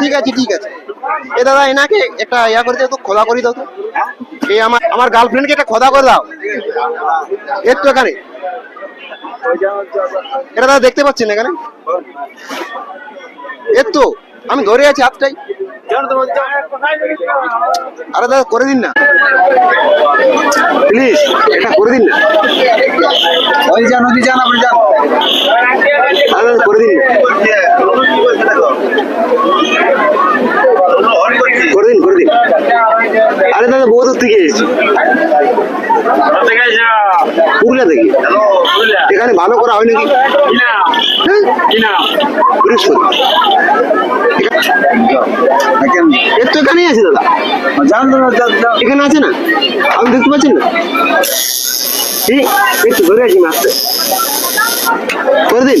ঠিক আছে ঠিক আছে। এ দাদা এনাকে একটা ইয়া করে দাও তো খোদা করে দাও তো। এই আমার আমার গার্লফ্রেন্ডকে একটা খোদা করে দাও। এর তো এখানে। এটা দাদা দেখতে পাচ্ছেন এখানে? এর তো আমি ধরে আছি হাতটাই। আরে দাদা করে দিন না। প্লিজ এটা করে দিন না। ওই যান ওই যান আপনি যান। আরে দাদা বহু দূর থেকে এসেছি? পুরুলিয়া থেকে। এখানে ভালো করা হয়? নাকি? এর তো এখানেই আছে দাদা। এখানে আছে না? আপনি দেখতে পাচ্ছেন না। একটু ধরে আছি মাছটা করে দিন।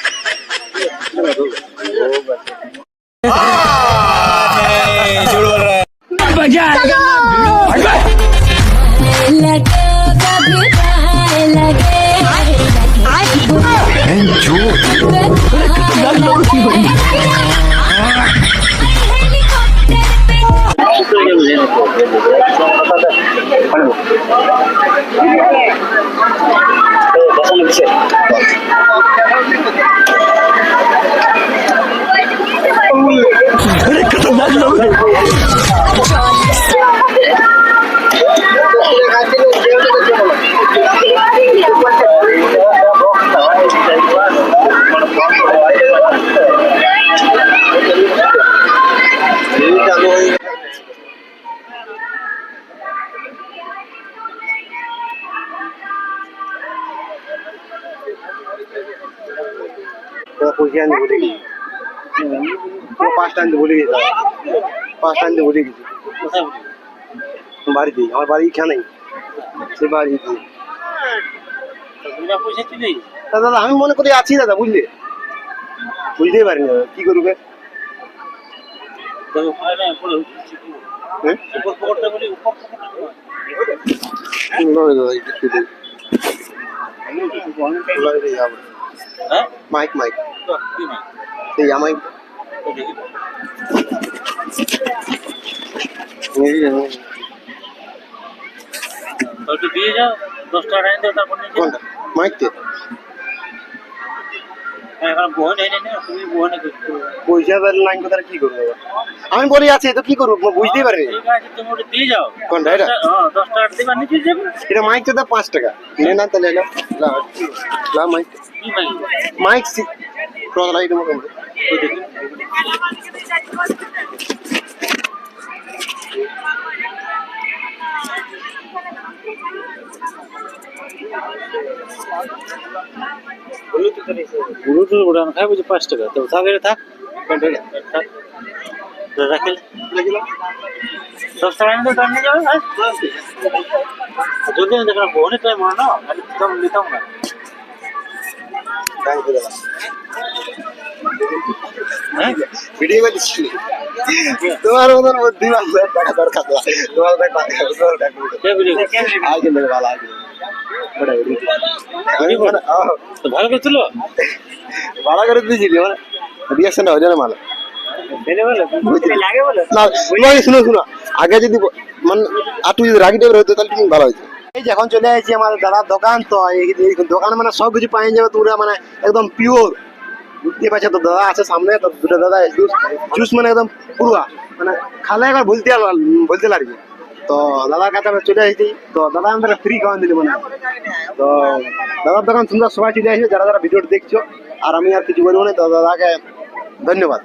मजा দাদা পয়সা আনতে ভুলে গেছি। ও পাঁচটা আনতে ভুলে গেছি। দাদা পাঁচটা আনতে ভুলে গেছি। বাড়িতে আমার বাড়ি এখানেই। সে বাড়িতে দাদা আমি মনে করি আছি দাদা বুঝলে? বুঝতেই পারিনি দাদা কি করবে? হ্যাঁ? Mic mic. সেই আমাই দিয়ে যাও দশ টাকা টাইম দাও তারপর নিয়ে যাও কোনটা মাইক তে এখন বহন হয়নি না তুমি বহনে করতে হবে। পয়সা পেলে লাইন কথা কি করব? আমি বলি আছি তো কি করব? বুঝতেই যাও কোনটা? এটা? এটা মাইক তো পাঁচ টাকা। মাইক মাইক ক্রস মতো ওই দেখি ব্লুটুথ ওটা খাই বুঝি পাঁচ টাকা তো থাক এটা থাক থাক দশ টাকা নিয়ে তো নিয়ে যাবে যদি দেখলাম বহনে টাইম হয় না নিতাম না তোমার মতন বুদ্ধিমান লোক দরকার আগে আগে যদি মানে আটু যদি রাগি টাইপের হতো তাহলে তুমি ভালো হতো এই যে এখন চলে আসছি আমাদের দাদার দোকান, তো এই মানে সব কিছু পাই যাবে, তোমরা মানে একদম পিওর বুঝতে পারছ তো, দাদা আছে সামনে, তো দুটো দাদা জুস জুস মানে একদম পুরুয়া মানে খালে একবার বলতে বলতে লাগবে। তো দাদার কাছে আমরা চলে আসছি তো দাদা আমাদের ফ্রি খাওয়ান দিলি মানে। তো দাদার দোকান তোমরা সবাই চলে আসবে, যারা যারা ভিডিওটা দেখছ, আর আমি আর কিছু বলব না, তো দাদাকে ধন্যবাদ।